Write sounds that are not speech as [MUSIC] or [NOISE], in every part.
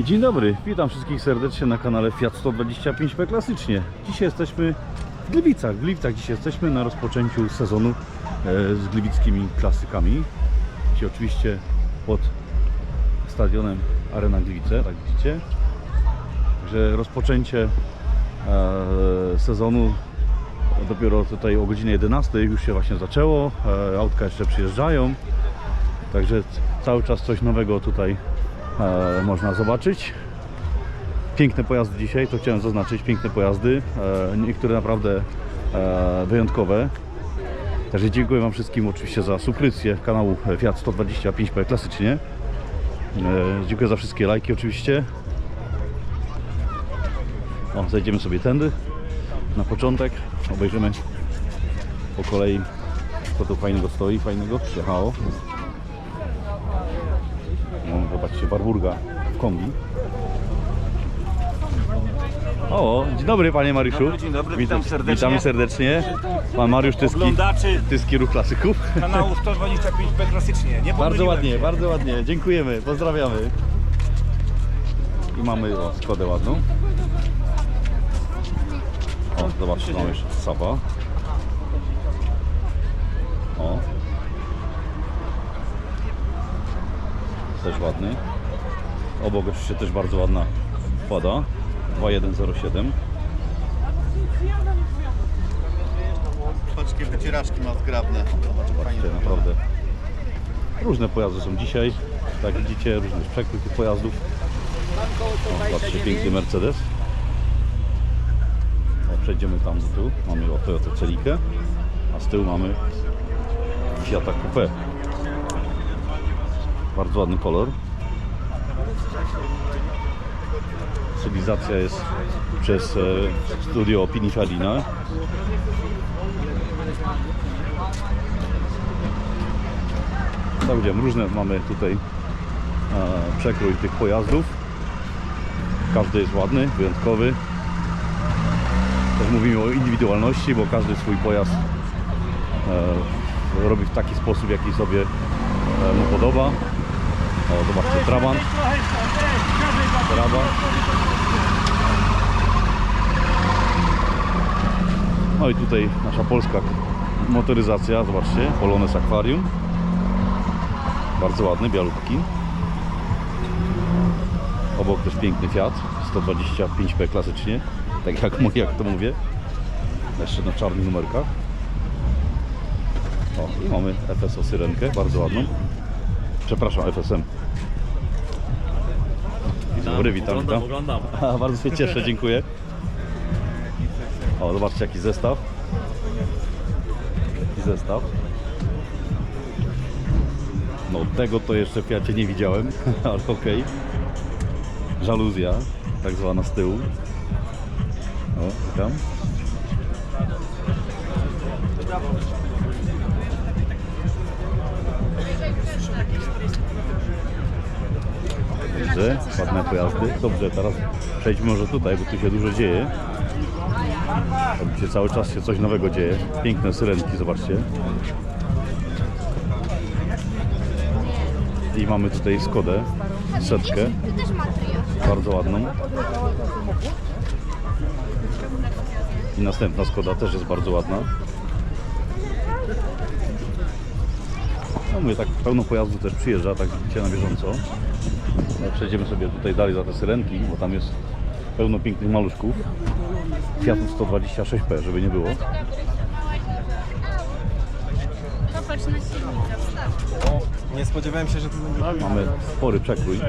Dzień dobry, witam wszystkich serdecznie na kanale Fiat 125P Klasycznie. Dzisiaj jesteśmy w Gliwicach. W Gliwicach dzisiaj jesteśmy na rozpoczęciu sezonu e, z gliwickimi klasykami. Dzisiaj oczywiście pod stadionem Arena Gliwice, tak widzicie. Także rozpoczęcie e, sezonu dopiero tutaj o godzinie 11 już się właśnie zaczęło. E, autka jeszcze przyjeżdżają. Także cały czas coś nowego tutaj e, można zobaczyć. Piękne pojazdy dzisiaj, to chciałem zaznaczyć, piękne pojazdy, e, niektóre naprawdę e, wyjątkowe. Także dziękuję Wam wszystkim oczywiście za subskrypcję kanału Fiat 125P klasycznie. E, dziękuję za wszystkie lajki oczywiście. O, zejdziemy sobie tędy na początek, obejrzymy po kolei co tu fajnego stoi, fajnego przyjechało. No, zobaczcie, Warburga w kombi. O, dzień dobry panie Mariuszu. Dobry, dzień dobry, witam serdecznie. Witamy serdecznie. Pan Mariusz Tyski, Oglądaczy Tyski Ruch Klasyków. kanału 125p klasycznie. Nie Bardzo pomyliłem ładnie, się. bardzo ładnie. Dziękujemy, pozdrawiamy. I mamy o, Skodę ładną. O, zobaczcie, mamy jeszcze Saba. O. Też ładny. Obok oczywiście też bardzo ładna wkłada. 2107. Patrz, jakie wycieraczki ma zgrabne. To naprawdę różne pojazdy są dzisiaj. Tak widzicie, różny przekrój tych pojazdów. O, zobaczcie, piękny Mercedes. O, przejdziemy tam do tyłu. Mamy o Toyota Celikę, a z tyłu mamy Fiata Coupe. Bardzo ładny kolor. Stylizacja jest przez e, studio Opinii Fadina. Tak widziałem, różne mamy tutaj e, przekrój tych pojazdów. Każdy jest ładny, wyjątkowy. Też mówimy o indywidualności, bo każdy swój pojazd e, robi w taki sposób, jaki sobie mu podoba. O, zobaczcie, Trabant. Trabant. No i tutaj nasza polska motoryzacja, zobaczcie, Polones Aquarium. Bardzo ładny, bialutki. Obok też piękny Fiat 125P klasycznie, tak jak, jak to mówię. Jeszcze na czarnych numerkach. O, i mamy FSO Syrenkę, bardzo ładną. Przepraszam, FSM. Dzień dobry, witam, witam. oglądam. [LAUGHS] A, bardzo się cieszę, dziękuję. O, zobaczcie jaki zestaw. Jaki zestaw. No tego to jeszcze w Fiacie nie widziałem, [LAUGHS] ale okej. Żaluzja, tak zwana z tyłu. O, witam. Dobrze, ładne pojazdy. Dobrze, teraz przejdźmy może tutaj, bo tu się dużo dzieje. Tam się cały czas się coś nowego dzieje. Piękne syrenki, zobaczcie. I mamy tutaj Skodę, setkę, bardzo ładną. I następna Skoda też jest bardzo ładna. No mówię, tak pełno pojazdów też przyjeżdża, tak widzicie na bieżąco. No, przejdziemy sobie tutaj dalej za te syrenki, bo tam jest pełno pięknych maluszków. Fiatów 126P, żeby nie było. Popatrz na silnika. Nie spodziewałem się, że to będzie... Mamy spory przekrój,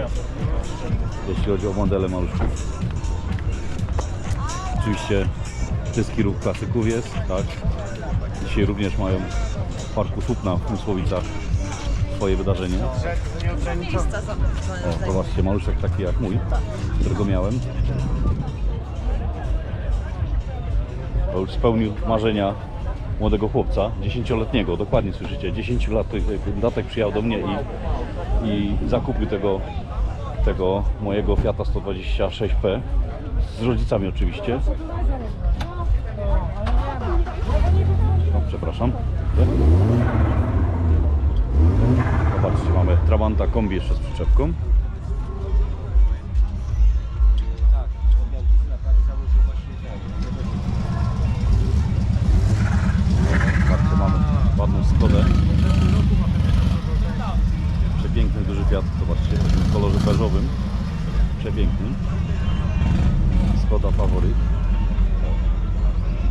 jeśli chodzi o modele maluszków. Oczywiście wszystki ruch klasyków jest, tak. Dzisiaj również mają w Parku Słupna w Mysłowicach swoje wydarzenie. O, zobaczcie, maluszek taki jak mój, którego miałem. To już spełnił marzenia młodego chłopca, 10-letniego, dokładnie słyszycie, 10 lat y, datek przyjechał do mnie i, i zakupił tego, tego mojego Fiata 126P z rodzicami oczywiście. O, przepraszam. Zobaczcie, mamy Trabanta kombi jeszcze z przyczepką. Patrzcie, mamy ładną Skodę. Przepiękny duży Fiat, zobaczcie, w kolorze beżowym. Przepiękny. Skoda faworyt.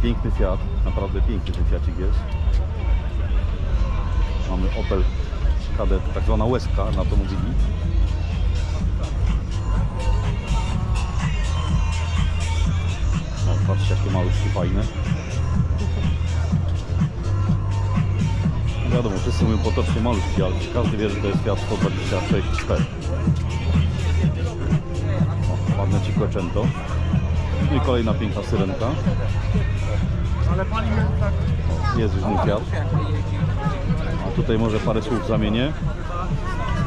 Piękny Fiat, naprawdę piękny ten Fiacik jest. Mamy Opel Kadett, tak zwana łezka, na to mówili. O, patrzcie jakie maluszki fajne. Wiadomo, wszyscy mówią potocznie maluszki, ale każdy wie, że to jest Fiat 126 P. O, ładne Cinquecento. I kolejna piękna syrenka. O, jest już mój Fiat. Tutaj może parę słów zamienię.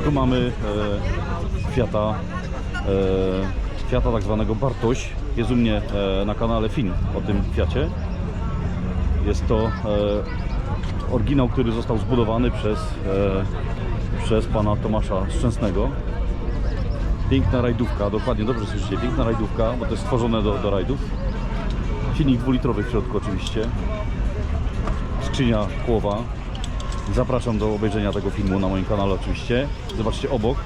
Tu mamy e, Fiata, e, Fiata tak zwanego Bartoś. Jest u mnie e, na kanale film o tym Fiacie. Jest to e, oryginał, który został zbudowany przez, e, przez pana Tomasza Szczęsnego. Piękna rajdówka, dokładnie, dobrze słyszycie, piękna rajdówka, bo to jest stworzone do, do rajdów. Silnik dwulitrowy w środku oczywiście. Skrzynia kłowa. Zapraszam do obejrzenia tego filmu na moim kanale oczywiście. Zobaczcie obok,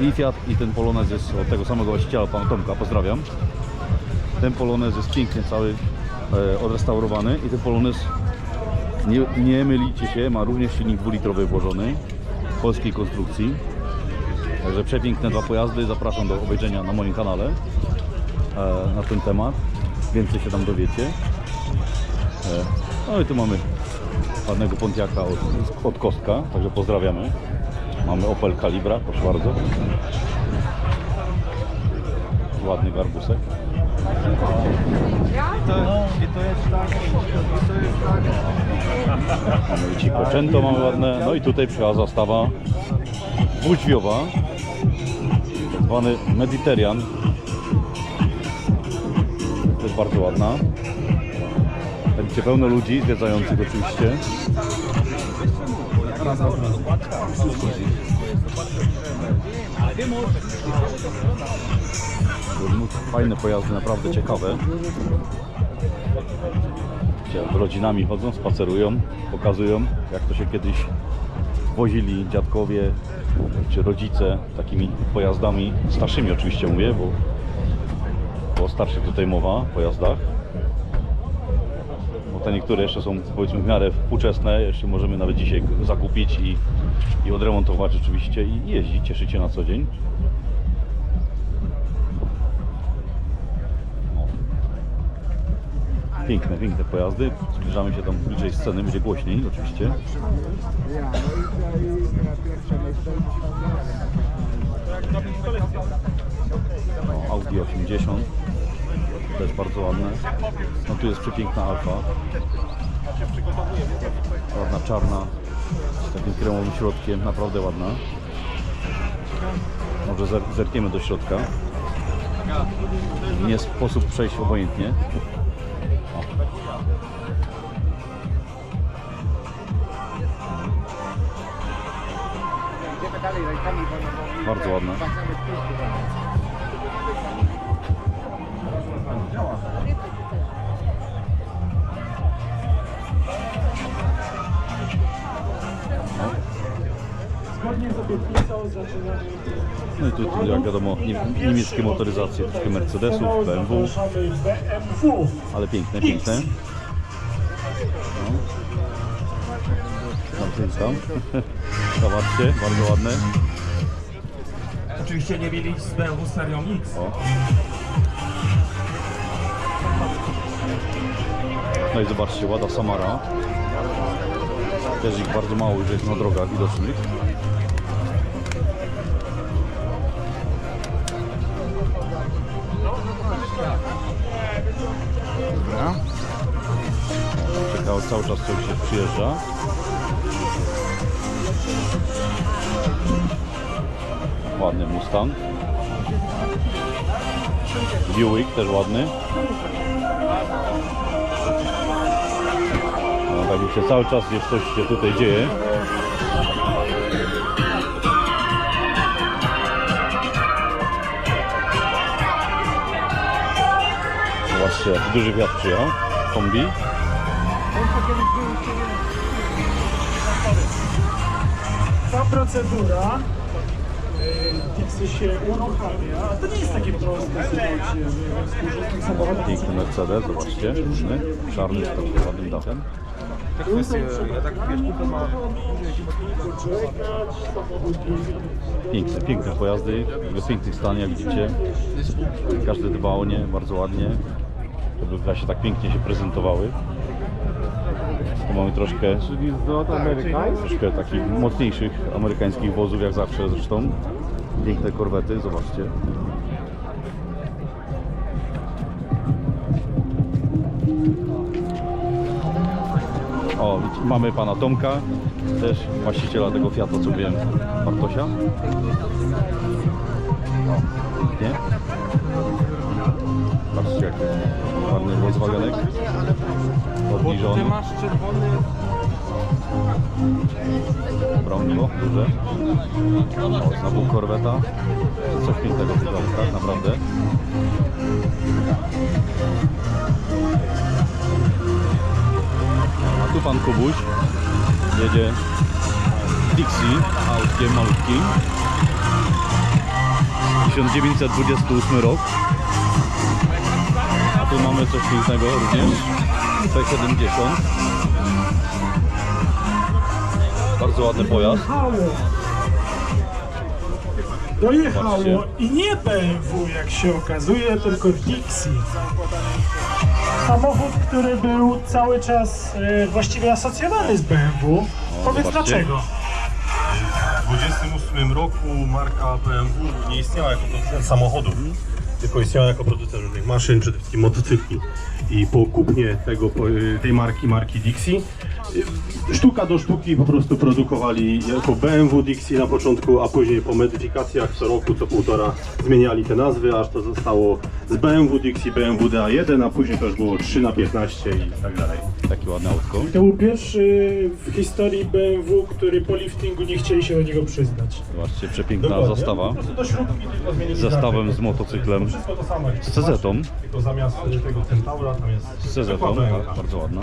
i Fiat i ten Polonez jest od tego samego właściciela, pana Tomka, pozdrawiam. Ten Polonez jest pięknie cały e, odrestaurowany i ten Polonez, nie, nie mylicie się, ma również silnik dwulitrowy włożony polskiej konstrukcji. Także przepiękne dwa pojazdy, zapraszam do obejrzenia na moim kanale e, na ten temat. Więcej się tam dowiecie. E, no i tu mamy ładnego Pontiaka od, od Kostka, także pozdrawiamy. Mamy Opel Calibra, proszę bardzo. Ładny garbusek. Mamy i Cinquecento mamy ładne. No i tutaj przyjechała zastawa dwudźwiowa, tak zwany Mediterranean. Też bardzo ładna. Będzie pełno ludzi zwiedzających oczywiście. Fajne pojazdy, naprawdę ciekawe. Gdzie rodzinami chodzą, spacerują, pokazują jak to się kiedyś wozili dziadkowie czy rodzice takimi pojazdami starszymi oczywiście mówię, bo, o starszych tutaj mowa, pojazdach. Te niektóre jeszcze są powiedzmy w miarę współczesne, jeszcze możemy nawet dzisiaj zakupić i, i odremontować oczywiście i jeździć, cieszyć się na co dzień. O. Piękne, piękne pojazdy. Zbliżamy się tam bliżej sceny, będzie głośniej oczywiście. O, Audi 80 też bardzo ładne. No tu jest przepiękna Alfa. Ładna czarna z takim kremowym środkiem, naprawdę ładna. Może zer zerkniemy do środka. Nie sposób przejść obojętnie. O. Bardzo ładna. No i tu, tu jak wiadomo nie- niemieckie motoryzacje, troszkę Mercedesów, BMW, BMW. ale piękne, piękne. No. Tam, tam. [LAUGHS] Zobaczcie, bardzo ładne. Oczywiście nie mieli z BMW serią X. O. No i zobaczcie, Łada Samara. Też ich bardzo mało już jest na drogach widocznych. Cały czas coś się przyjeżdża. Ładny Mustang. Buick też ładny. No, tak widzicie, cały czas jest coś się tutaj dzieje. Zobaczcie, duży wiatr przyjechał. Kombi. Ta procedura y, Dixie się uruchamia. To nie jest takie proste, słuchajcie, że Piękny Mercedes, zobaczcie, różny, czarny z takim ładnym dachem. poczekać, samochód Piękne, piękne pojazdy, w pięknych stanie, jak widzicie. Każdy dba o nie bardzo ładnie, żeby właśnie tak pięknie się prezentowały. Tu mamy troszkę, troszkę takich mocniejszych amerykańskich wozów, jak zawsze zresztą. Piękne korwety, zobaczcie. O, widz- mamy pana Tomka, też właściciela tego Fiata, co mówiłem, Bartosia. O, pięknie. Patrzcie, jaki ładny Volkswagenek. Obniżony. masz czerwony... Brązo, duże. O, znowu korweta. Coś pięknego w tych autach, naprawdę. A tu pan Kubuś jedzie Dixie autkiem malutkim. 1928 rok. A tu mamy coś pięknego również. P70. Bardzo ładny pojazd. Dojechało. I nie BMW, jak się okazuje, tylko Dixie. Samochód, który był cały czas e, właściwie asocjowany z BMW. Powiedz zobaczcie. dlaczego. W 28 roku marka BMW nie istniała jako producent samochodów, tylko istniała jako producent różnych maszyn, przede wszystkim motocykli. I po kupnie tego, tej marki, marki Dixie, sztuka do sztuki po prostu produkowali jako BMW Dixie na początku, a później po modyfikacjach co roku, co półtora zmieniali te nazwy, aż to zostało z BMW Dixie, BMW DA1, a później to już było 3 na 15 i tak dalej. Takie ładne autko. To był pierwszy w historii BMW, który po liftingu nie chcieli się do niego przyznać. Zobaczcie, przepiękna Dokładnie. zastawa. Po prostu do śrubki tylko zmienili Zestawem z motocyklem. Wszystko to samo. jak Z CZ-tą. Tylko zamiast tego Centaura tam jest Z CZ, tak, bardzo ładna.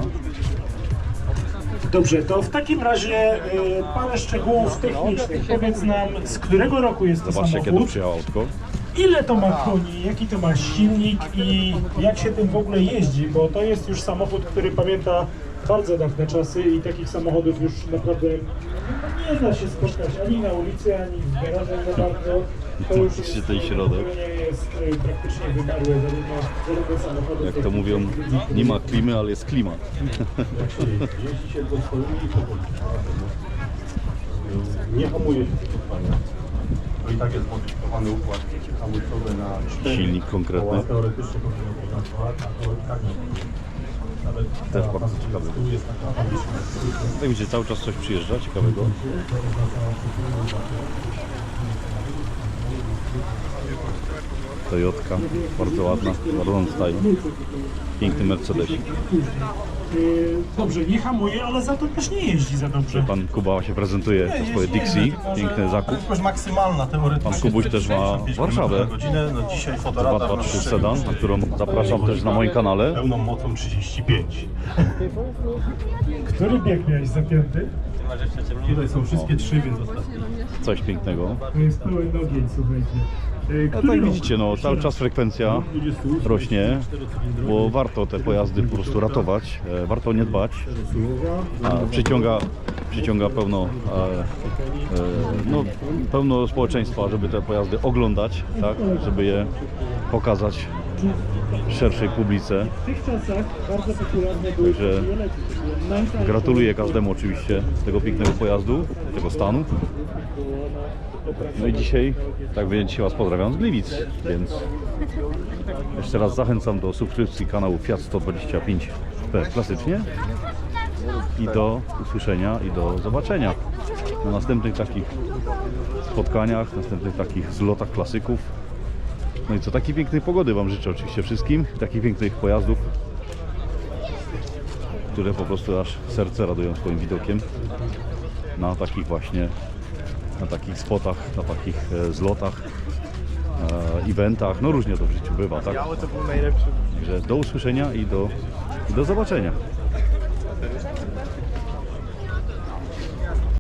Dobrze, to w takim razie y, parę szczegółów technicznych. Powiedz nam, z którego roku jest to Zobaczcie, tu samochód, przyjechało autko. Ile to ma koni, jaki to ma silnik i jak się tym w ogóle jeździ, bo to jest już samochód, który pamięta bardzo dawne czasy i takich samochodów już naprawdę nie da się spotkać ani na ulicy, ani w garażach za bardzo. To już jest, ten środek. nie jest y, praktycznie wymarłe zarówno, zarówno samochodów, Jak to mówią, nie ma klimy, ale jest klimat. Jeździ się do stolu i powoli. Nie hamuje się panie. To i tak jest modyfikowany układ Silnik konkretny. tak Też bardzo ciekawy. Tak widzicie, cały czas coś przyjeżdża ciekawego. Toyotka, bardzo ładna, Ron Style. Piękny Mercedesik. Y, Dobrze, nie hamuje, ale za to też nie jeździ za dobrze. Pan Kuba się prezentuje za swoje Dixie. Piękny zakup. Prędkość maksymalna teoretycznie. Pan Kubuś też ma 65 Warszawę. godzinę. No dzisiaj fotoradar 223 ma sedan, na którą zapraszam też na moim kanale. Pełną mocą 35. Który bieg miałeś zapięty? Tutaj są wszystkie trzy, więc ostatni. Coś pięknego. To jest pełen ogień, słuchajcie. Y, No tak widzicie, no cały czas frekwencja rośnie, bo warto te pojazdy po prostu ratować, e, warto o nie dbać. A przyciąga, przyciąga pełno, e, e, no, pełno społeczeństwa, żeby te pojazdy oglądać, tak, żeby je pokazać szerszej publice. W tych czasach bardzo popularne były Także Gratuluję każdemu oczywiście tego pięknego pojazdu, tego stanu. No i dzisiaj, tak więc dzisiaj Was pozdrawiam z Gliwic, więc jeszcze raz zachęcam do subskrypcji kanału Fiat 125P klasycznie i do usłyszenia i do zobaczenia na następnych takich spotkaniach, następnych takich zlotach klasyków. No i co, takiej pięknej pogody Wam życzę oczywiście wszystkim, takich pięknych pojazdów, które po prostu aż serce radują swoim widokiem na takich właśnie, na takich spotach, na takich e, zlotach, e, eventach, no różnie to w życiu bywa, tak? Także do usłyszenia i do, i do zobaczenia.